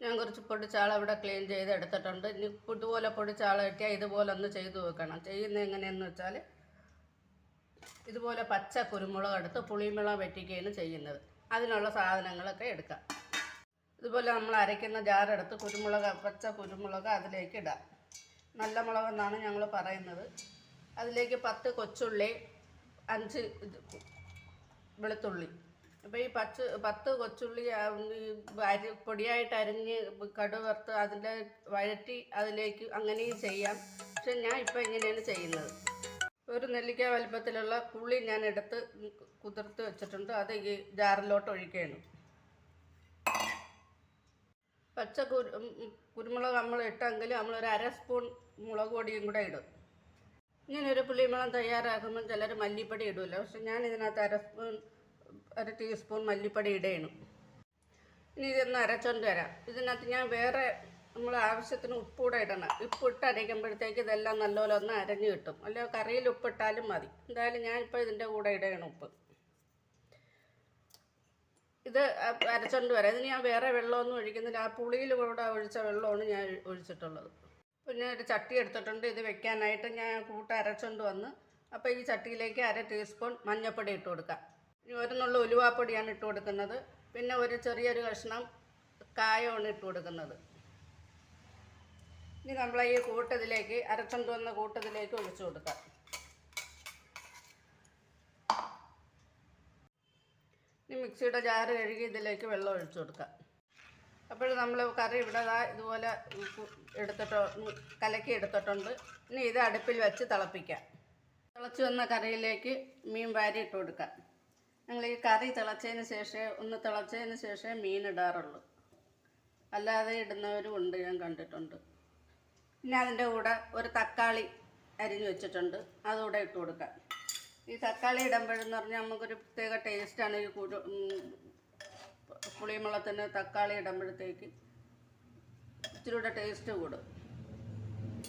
ഞാൻ കുറച്ച് പൊടിച്ചാള ഇവിടെ ക്ലീൻ ചെയ്ത് എടുത്തിട്ടുണ്ട്. ഇനി ഇതുപോലെ പൊടിച്ചാള കിട്ടിയാൽ ഇതുപോലെ ഒന്ന് ചെയ്ത് വെക്കണം. ചെയ്യുന്നത് എങ്ങനെയെന്ന് വെച്ചാൽ ഇതുപോലെ പച്ച കുരുമുളക് എടുത്ത് പുളിമുളക് വെറ്റിക്കുകയാണ് ചെയ്യുന്നത്. അതിനുള്ള സാധനങ്ങളൊക്കെ എടുക്കാം. ഇതുപോലെ നമ്മൾ അരയ്ക്കുന്ന ജാറെടുത്ത് കുരുമുളക് പച്ച കുരുമുളക് അതിലേക്ക് ഇടാം. നല്ല മുളകെന്നാണ് ഞങ്ങൾ പറയുന്നത്. അതിലേക്ക് പത്ത് കൊച്ചുള്ളി അഞ്ച് വെളുത്തുള്ളി അപ്പോൾ ഈ പച്ച പത്ത് കൊച്ചുള്ളി അരി പൊടിയായിട്ട് അരിഞ്ഞ് കടുക് വറുത്ത് അതിന്റെ വഴറ്റി അതിലേക്ക് അങ്ങനെയും ചെയ്യാം. പക്ഷെ ഞാൻ ഇപ്പോൾ ഇങ്ങനെയാണ് ചെയ്യുന്നത്. ഒരു നെല്ലിക്ക വലിപ്പത്തിലുള്ള പുളി ഞാൻ എടുത്ത് കുതിർത്ത് വെച്ചിട്ടുണ്ട്. അത് ഈ ജാറിലോട്ട് ഒഴിക്കുകയാണ്. പച്ച കുരു കുരുമുളക് നമ്മൾ ഇട്ടെങ്കിൽ നമ്മൾ ഒരു അര സ്പൂൺ മുളക് പൊടിയും കൂടെ ഇടും. ഇങ്ങനെ ഒരു പുളിമുളം തയ്യാറാക്കുമ്പോൾ ചിലർ മല്ലിപ്പൊടി ഇടില്ല പക്ഷെ ഞാൻ ഇതിനകത്ത് അര സ്പൂൺ അര ടീസ്പൂൺ മല്ലിപ്പൊടി ഇടണം. ഇനി ഇതൊന്ന് അരച്ചോണ്ട് വരാം. ഇതിനകത്ത് ഞാൻ വേറെ നമ്മൾ ആവശ്യത്തിന് ഉപ്പ് ഇടണം. ഉപ്പ് ഇട്ട് അരയ്ക്കുമ്പോഴത്തേക്ക് ഇതെല്ലാം നല്ലപോലെ ഒന്ന് അരഞ്ഞ് കിട്ടും. അല്ലെ കറിയിൽ ഉപ്പിട്ടാലും മതി. എന്തായാലും ഞാനിപ്പോൾ ഇതിന്റെ കൂടെ ഇടണം ഉപ്പ്. ഇത് അരച്ചോണ്ട് വരാം. ഇതിന് ഞാൻ വേറെ വെള്ളമൊന്നും ഒഴിക്കുന്നില്ല. ആ പുളിയിൽ കൂടെ ഒഴിച്ച വെള്ളമാണ് ഞാൻ ഒഴിച്ചിട്ടുള്ളത്. പിന്നെ ഒരു ചട്ടി എടുത്തിട്ടുണ്ട്. ഇത് വെക്കാനായിട്ട് ഞാൻ കൂട്ട് അരച്ചോണ്ട് വന്ന് അപ്പോൾ ഈ ചട്ടിയിലേക്ക് അര ടീസ്പൂൺ മഞ്ഞൾപ്പൊടി ഇട്ട് കൊടുക്കാം. ഇനി ഒരു നുള്ള ഉലുവാപ്പൊടിയാണ് ഇട്ട് കൊടുക്കുന്നത്. പിന്നെ ഒരു ചെറിയൊരു കഷ്ണം കായമാണ് ഇട്ട് കൊടുക്കുന്നത്. ഇനി നമ്മൾ ഈ കൂട്ടത്തിലേക്ക് അരച്ചോണ്ട് വന്ന കൂട്ടത്തിലേക്ക് ഒഴിച്ചു കൊടുക്കാം. ഇനി മിക്സിയുടെ ജാറ് കഴുകി ഇതിലേക്ക് വെള്ളം ഒഴിച്ചു കൊടുക്കാം. അപ്പോൾ നമ്മൾ കറി ഇവിടെ ഇതുപോലെ എടുത്തിട്ടോ കലക്കി എടുത്തിട്ടുണ്ട്. ഇനി ഇത് അടുപ്പിൽ വെച്ച് തിളപ്പിക്കാം. തിളച്ച് വന്ന കറിയിലേക്ക് മീൻ വാരി ഇട്ട് കൊടുക്കാം. ഞങ്ങൾ ഈ കറി തിളച്ചതിന് ശേഷം ഒന്ന് തിളച്ചതിന് ശേഷമേ മീൻ ഇടാറുള്ളൂ. അല്ലാതെ ഇടുന്നവരും ഉണ്ട് ഞാൻ കണ്ടിട്ടുണ്ട്. പിന്നെ അതിന്റെ കൂടെ ഒരു തക്കാളി അരിഞ്ഞ് വെച്ചിട്ടുണ്ട് അതുകൂടെ ഇട്ട് കൊടുക്കാം. ഈ തക്കാളി ഇടുമ്പോഴെന്ന് പറഞ്ഞാൽ നമുക്കൊരു പ്രത്യേക ടേസ്റ്റാണ് ഈ കുരു പുളിമുളത്തിന് തക്കാളി ഇടുമ്പോഴത്തേക്ക് ഇച്ചിരി കൂടെ ടേസ്റ്റ് കൂടും.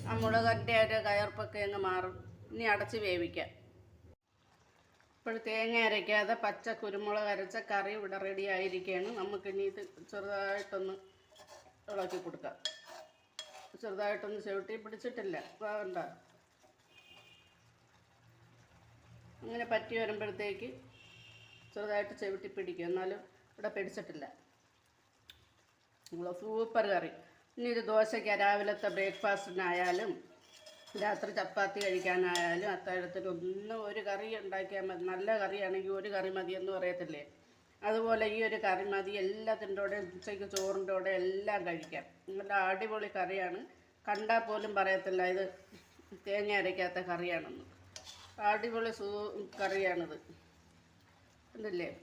ആ മുളകിന്റെ ഒരു കയർപ്പൊക്കെ അങ്ങ് മാറും. ഇനി അടച്ച് വേവിക്കാം. ഇപ്പോൾ തേങ്ങ അരയ്ക്കാതെ പച്ച കുരുമുളക് അരച്ച കറി ഇവിടെ റെഡി ആയിരിക്കുകയാണ്. നമുക്കിനി ഇത് ചെറുതായിട്ടൊന്ന് ഇളക്കി കൊടുക്കാം. ചെറുതായിട്ടൊന്ന് ചവിട്ടി പിടിച്ചിട്ടില്ല. വേണ്ട അങ്ങനെ പറ്റി വരുമ്പോഴത്തേക്ക് ചെറുതായിട്ട് ചവിട്ടി പിടിക്കും എന്നാലും ഇവിടെ പിടിച്ചിട്ടില്ല. Super curry. ഇനി ഇത് ദോശയ്ക്ക് രാവിലത്തെ ബ്രേക്ക്ഫാസ്റ്റിനായാലും രാത്രി ചപ്പാത്തി കഴിക്കാനായാലും അത്താഴത്തിന് ഒന്നും ഒരു കറി ഉണ്ടാക്കിയാൽ മതി. നല്ല കറിയാണെങ്കിൽ ഒരു കറി മതി എന്ന് പറയത്തില്ലേ? അതുപോലെ ഈ ഒരു കറി മതി എല്ലാത്തിന്റെ കൂടെ ഉച്ചയ്ക്ക് ചോറിന്റെ കൂടെ എല്ലാം കഴിക്കാം. നല്ല അടിപൊളി കറിയാണ്. കണ്ടാൽ പോലും പറയത്തില്ല ഇത് തേങ്ങ അരയ്ക്കാത്ത കറിയാണെന്ന്. അടിപൊളി സൂ കറിയാണിത്. കണ്ടില്ലേ?